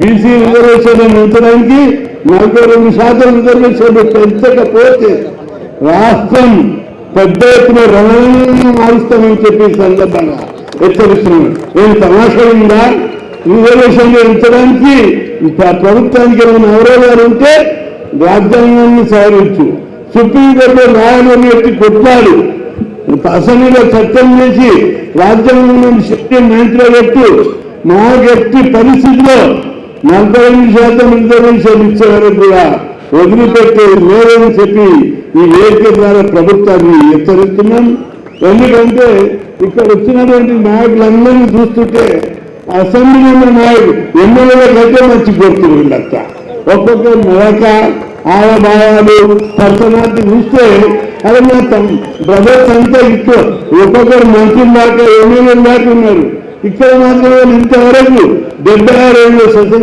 BC reservation ఉంచడానికి నలభై రెండు శాతం రిజర్వేషన్ పెంచకపోతే రాష్ట్రం పెద్ద ఎత్తున రణరంగం మారుస్తామని చెప్పి సందర్భంగా హెచ్చరిస్తున్నాను. ఏం తమాషా ఉందా? రిజర్వేషన్ ఉంచడానికి ప్రభుత్వానికి ఏమైనా అవరోధాలు ఉంటే రాజ్యాంగాన్ని సవరించు. సుప్రీంకోర్టులో న్యాయమూర్తి ఎత్తి కొట్లాడు అసెంబ్లీలో చట్టం చేసి రాజ్యాంగం శక్తి మైంట్లో పెట్టు. మాకు ఎట్టి పరిస్థితిలో నలభై ఐదు శాతం రిజర్వేషన్ ఇచ్చేవారు కూడా వదిలిపెట్టే లేదని చెప్పి ఈ వేదిక ద్వారా ప్రభుత్వాన్ని హెచ్చరిస్తున్నాం. ఎందుకంటే ఇక్కడ వచ్చినటువంటి నాయకులందరినీ చూస్తుంటే అసెంబ్లీలో నాయకులు ఎమ్మెల్యేలకైతే మంచి కోరుతున్నారు వీళ్ళంతా ఒక్కొక్క నడక ఆడభావాలు పర్సనాలిటీ చూస్తే అది మా బ్రదర్స్ అంతా ఇక్కడ ఒక్కొక్కరు మంత్రులు దాకా ఎమ్మెల్యేలు దాకా ఉన్నారు. ఇక్కడ మాత్రం ఇంతవరకు డెబ్బై ఆరు ఏళ్ళు స్వతంత్ర